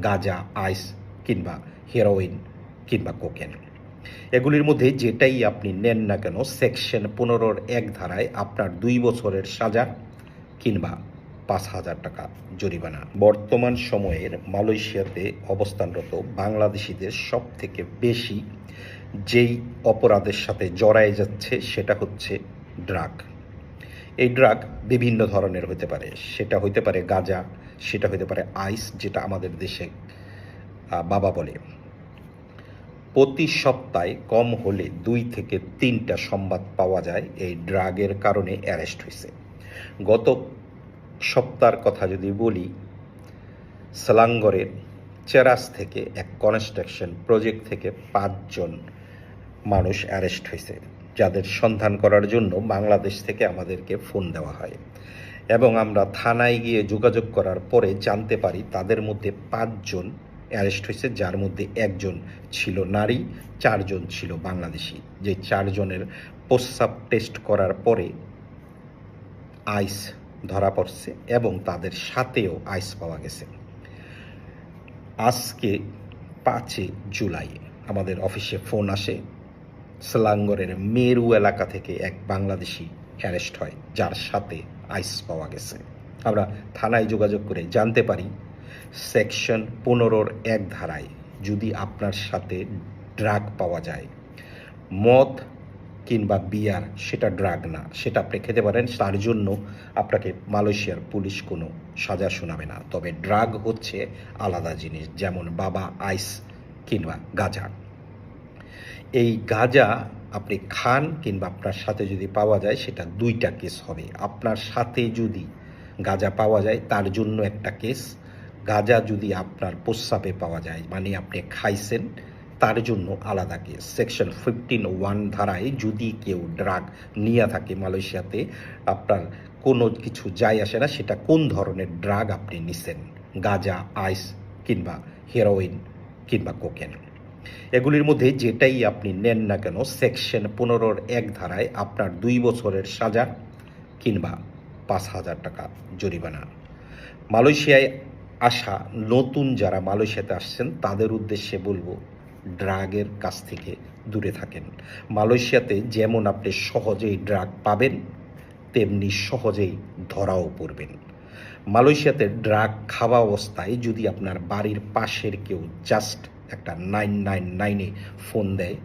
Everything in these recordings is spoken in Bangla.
গাঁজা, আইস কিংবা হেরোইন কিংবা কোকেন এগুলির মধ্যে যেটাই আপনি নেন না কেন সেকশন পনেরোর এক ধারায় আপনার দুই বছরের সাজা কিংবা পাঁচ হাজার টাকা জরিমানা। বর্তমান সময়ের মালয়েশিয়াতে অবস্থানরত বাংলাদেশিদের সব থেকে বেশি যেই অপরাধের সাথে জড়ায় যাচ্ছে সেটা হচ্ছে ড্রাগ এই ড্রাগ বিভিন্ন ধরনের হতে পারে। সেটা হইতে পারে গাঁজা সেটা হতে পারে আইস, যেটা আমাদের দেশে বাবা বলে। প্রতি সপ্তাহে কম হলে দুই থেকে তিনটা সংবাদ পাওয়া যায় এই ড্রাগের কারণে অ্যারেস্ট হয়েছে গত সপ্তাহের কথা যদি বলি, সালাঙ্গরের চেরাস থেকে এক কনস্ট্রাকশন প্রজেক্ট থেকে পাঁচজন মানুষ অ্যারেস্ট হয়েছে যাদের সন্ধান করার জন্য বাংলাদেশ থেকে আমাদেরকে ফোন দেওয়া হয়। এবং আমরা থানায় গিয়ে যোগাযোগ করার পরে জানতে পারি তাদের মধ্যে পাঁচজন অ্যারেস্ট হয়েছে, যার মধ্যে একজন ছিল নারী, চারজন ছিল বাংলাদেশি। যে চারজনের প্রস্রাব টেস্ট করার পরে আইস ধরা পড়ছে এবং তাদের সাথেও আইস পাওয়া গেছে। আজকে পাঁচে জুলাই আমাদের অফিসে ফোন আসে। স্লাঙ্গরের মেরু এলাকা থেকে এক বাংলাদেশি অ্যারেস্ট হয়, যার সাথে আইস পাওয়া গেছে। আমরা থানায় যোগাযোগ করে জানতে পারি, সেকশন পনেরোর এক ধারায় যদি আপনার সাথে ড্রাগ পাওয়া যায়, মদ কিংবা বিয়ার সেটা ড্রাগ না, সেটা আপনি খেতে পারেন, তার জন্য আপনাকে মালয়েশিয়ার পুলিশ কোনো সাজা শোনাবে না। তবে ড্রাগ হচ্ছে আলাদা জিনিস, যেমন বাবা আইস কিংবা গাঁজা। এই গাঁজা আপনি খান কিংবা আপনার সাথে যদি পাওয়া যায়, সেটা দুইটা কেস হবে। আপনার সাথে যদি গাঁজা পাওয়া যায়, তার জন্য একটা কেস গাঁজা যদি আপনার প্রস্রাবে পাওয়া যায় মানে আপনি খাইছেন, তার জন্য আলাদা কেস সেকশন ফিফটিন ওয়ান ধারায় যদি কেউ ড্রাগ নিয়ে থাকে মালয়েশিয়াতে, আপনার কোনো কিছু যায় আসে না, সেটা কোন ধরনের ড্রাগ আপনি নিছেন? গাঁজা আইস কিংবা হেরোইন কিংবা কোকেন এগুলির মধ্যে যেটাই আপনি নেন না কেন, সেকশন পনেরোর এক ধারায় আপনার দুই বছরের সাজা কিংবা পাঁচ হাজার টাকা জরিমানা। মালয়েশিয়ায় আসা নতুন যারা মালয়েশিয়াতে আসছেন, তাদের উদ্দেশ্যে বলব, ড্রাগের কাছ থেকে দূরে থাকেন। মালয়েশিয়াতে যেমন আপনি সহজেই ড্রাগ পাবেন, তেমনি সহজেই ধরাও পড়বেন। মালয়েশিয়াতে ড্রাগ খাওয়া অবস্থায় যদি আপনার বাড়ির পাশের কেউ জাস্ট একটা নাইন নাইন নাইনে ফোন দেয়,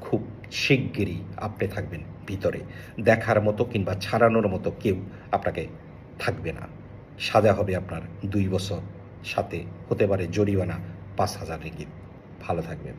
খুব শিগগিরই আপনি থাকবেন ভিতরে। দেখার মতো কিংবা ছাড়ানোর মতো কেউ আপনাকে থাকবে না। সাজা হবে আপনার দুই বছর সাথে, হতে পারে জরিমানা পাঁচ হাজার রিঙ্গিত। ভালো থাকবেন।